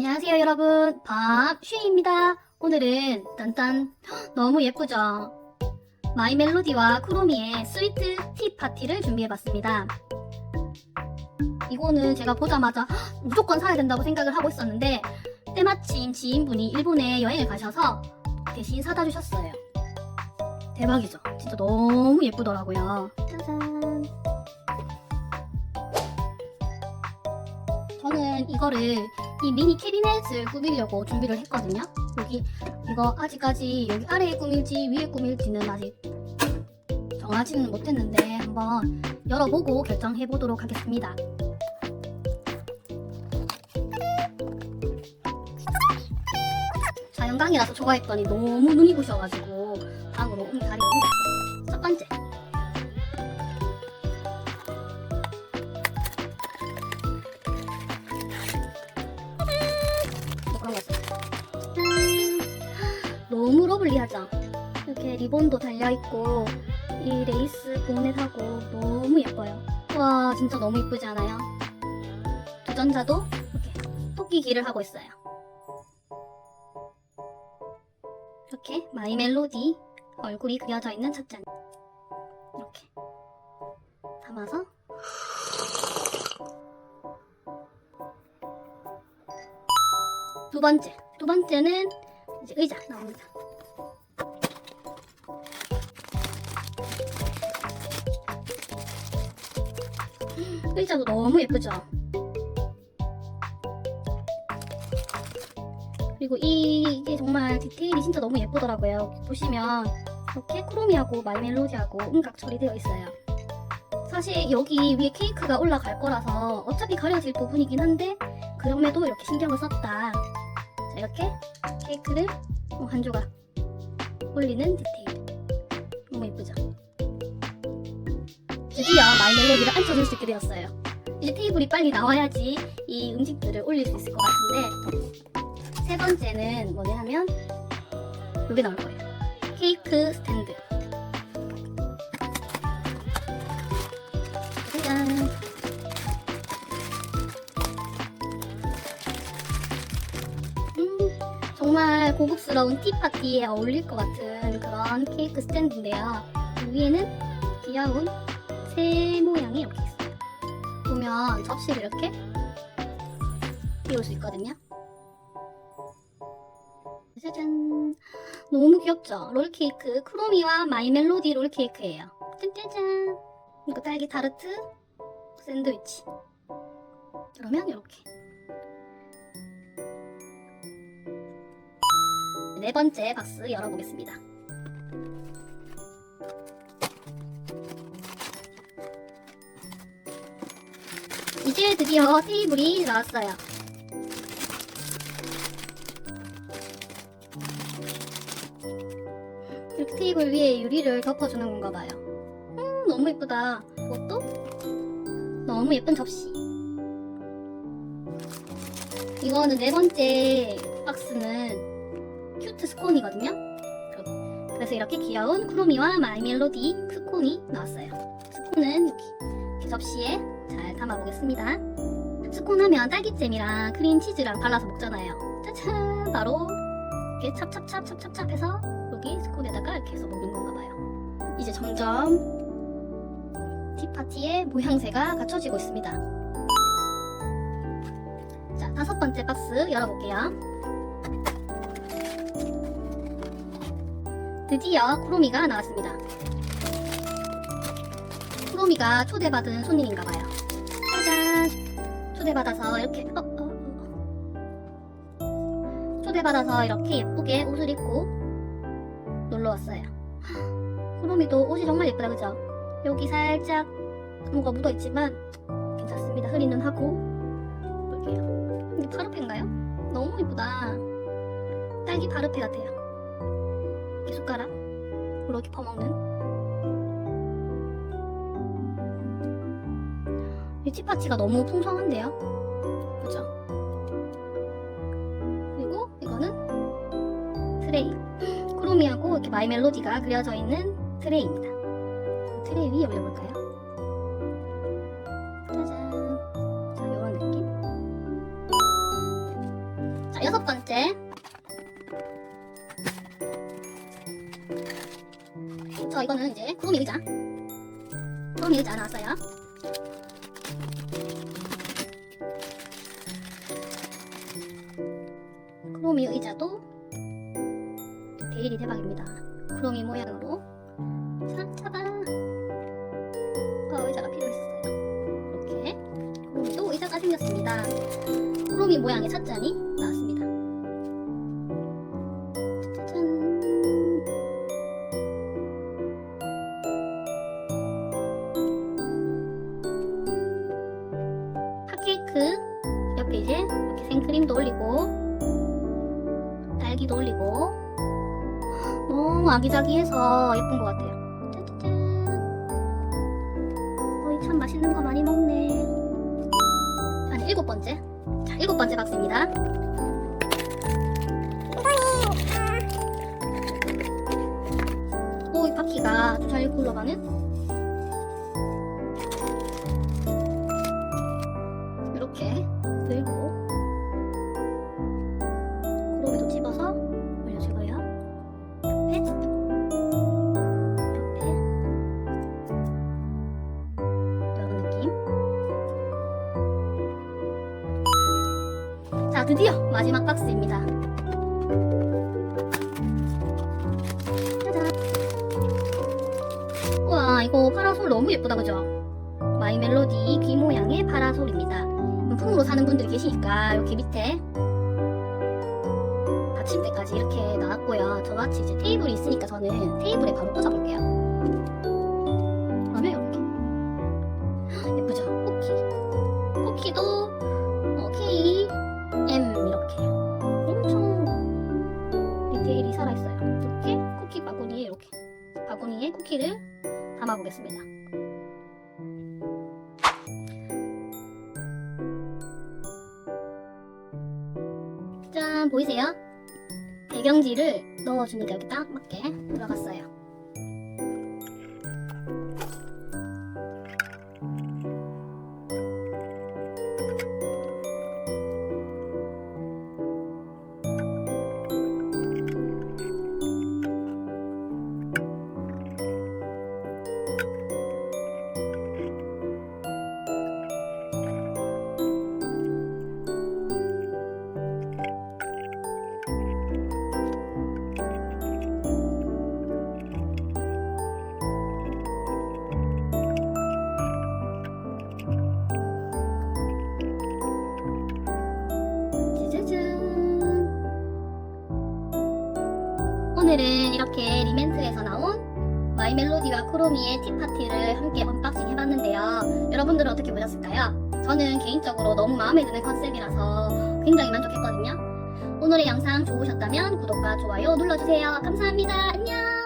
안녕하세요 여러분. 박쉬입니다. 오늘은 딴딴 헉, 너무 예쁘죠? 마이 멜로디와 쿠로미의 스위트 티 파티를 준비해봤습니다. 이거는 제가 보자마자 헉, 무조건 사야 된다고 생각을 하고 있었는데 때마침 지인분이 일본에 여행을 가셔서 대신 사다 주셨어요. 대박이죠? 진짜 너무 예쁘더라고요. 짜잔. 저는 이거를 이 미니 캐비넷을 꾸미려고 준비를 했거든요. 여기 이거 아직까지 여기 아래에 꾸밀지 위에 꾸밀지는 아직 정하지는 못했는데 한번 열어보고 결정해 보도록 하겠습니다. 자연광이라서 좋아했더니 너무 눈이 부셔가지고 방으로 옮 다리를 옮겼어요. 첫 번째. 러블리하죠? 이렇게 리본도 달려있고 이 레이스 보넷하고 너무 예뻐요. 와 진짜 너무 예쁘지 않아요? 도전자도 이렇게 토끼 길을 하고 있어요. 이렇게 마이 멜로디 얼굴이 그려져 있는 찻잔 이렇게 담아서 두 번째 두 번째는 이제 의자 나옵니다. 의자도 너무 예쁘죠? 그리고 이, 이게 정말 디테일이 진짜 너무 예쁘더라고요. 보시면 이렇게 크로미하고 마이멜로디하고 음각 처리되어 있어요. 사실 여기 위에 케이크가 올라갈 거라서 어차피 가려질 부분이긴 한데 그럼에도 이렇게 신경을 썼다. 자, 이렇게 케이크를 어, 한 조각 올리는 디테일. 너무 예쁘죠? 드디어 마이멜로디를 앉혀줄 수 있게 되었어요. 이제 테이블이 빨리 나와야지 이 음식들을 올릴 수 있을 것 같은데 세 번째는 뭐냐 하면 여기 나올 거예요. 케이크 스탠드. 짜잔. 음, 정말 고급스러운 티파티에 어울릴 것 같은 그런 케이크 스탠드인데요. 그 위에는 귀여운 새 모양이 이렇게 있어요. 보면 접시를 이렇게 띄울 수 있거든요. 짜잔. 너무 귀엽죠? 롤케이크. 크로미와 마이멜로디 롤케이크예요. 짠짜잔. 이거 딸기 타르트 샌드위치. 그러면 이렇게. 네 번째 박스 열어보겠습니다. 이제 드디어 테이블이 나왔어요. 이렇게 테이블 위에 유리를 덮어주는 건가 봐요. 음, 너무 예쁘다. 이것도 너무 예쁜 접시. 이거는 네 번째 박스는 큐트 스콘이거든요. 그래서 이렇게 귀여운 크로미와 마이 멜로디 스콘이 나왔어요. 스콘은 이렇게 접시에 잘 담아보겠습니다. 스콘 하면 딸기잼이랑 크림치즈랑 발라서 먹잖아요. 짜잔! 바로 이렇게 찹찹찹찹찹찹 해서 여기 스콘에다가 이렇게 해서 먹는 건가 봐요. 이제 점점 티파티의 모양새가 갖춰지고 있습니다. 자, 다섯 번째 박스 열어볼게요. 드디어 쿠로미가 나왔습니다. 쿠로미가 초대받은 손님인가 봐요. 짜잔! 초대받아서 이렇게 어, 어, 어. 초대받아서 이렇게 예쁘게 옷을 입고 놀러 왔어요. 쿠로미도 옷이 정말 예쁘다 그죠? 여기 살짝 뭐가 묻어 있지만 괜찮습니다. 눈 하고 볼게요. 이게 파르페인가요? 너무 예쁘다. 딸기 파르페 같아요. 이렇게 숟가락 이렇게 퍼먹는. 뷰티 파츠가 너무 풍성한데요? 그죠? 그리고 이거는 트레이. 크롬이하고 이렇게 마이 멜로디가 그려져 있는 트레이입니다. 트레이 위에 올려볼까요? 짜잔. 자, 이런 느낌. 자, 여섯 번째. 자, 이거는 이제 크로미 의자. 크로미 의자 나왔어요. 크로미 의자도 데일이 대박입니다. 크로미 모양으로 자, 잡아. 어, 의자가 필요했어요. 이렇게 크로미도 의자가 생겼습니다. 크로미 모양의 찻잔이 나왔습니다. 짜잔. 핫케이크 옆에 이제 이렇게 생크림도 올리고 딸기도 올리고 너무 아기자기해서 예쁜 것 같아요. 짜자잔. 어이 참 맛있는 거 많이 먹네. 아니 일곱 번째. 자 일곱 번째 박스입니다. 오, 이 바퀴가 아주 잘 굴러가는 이렇게 들고 자, 드디어 마지막 박스입니다. 우와, 이거 파라솔 너무 예쁘다, 그죠? 마이 멜로디 귀 모양의 파라솔입니다. 품으로 사는 분들이 계시니까 이렇게 밑에 받침대까지 이렇게 나왔고요. 저같이 이제 테이블이 있으니까 저는 테이블에 바로 꽂아볼게요. 살아있어요. 이렇게 쿠키 바구니에 이렇게 바구니에 쿠키를 담아보겠습니다. 짠 보이세요? 배경지를 넣어주니까 여기 딱 맞게 들어갔어요. 이렇게 리멘트에서 나온 마이 멜로디와 크로미의 티파티를 함께 언박싱 해봤는데요. 여러분들은 어떻게 보셨을까요? 저는 개인적으로 너무 마음에 드는 컨셉이라서 굉장히 만족했거든요. 오늘의 영상 좋으셨다면 구독과 좋아요 눌러주세요. 감사합니다. 안녕!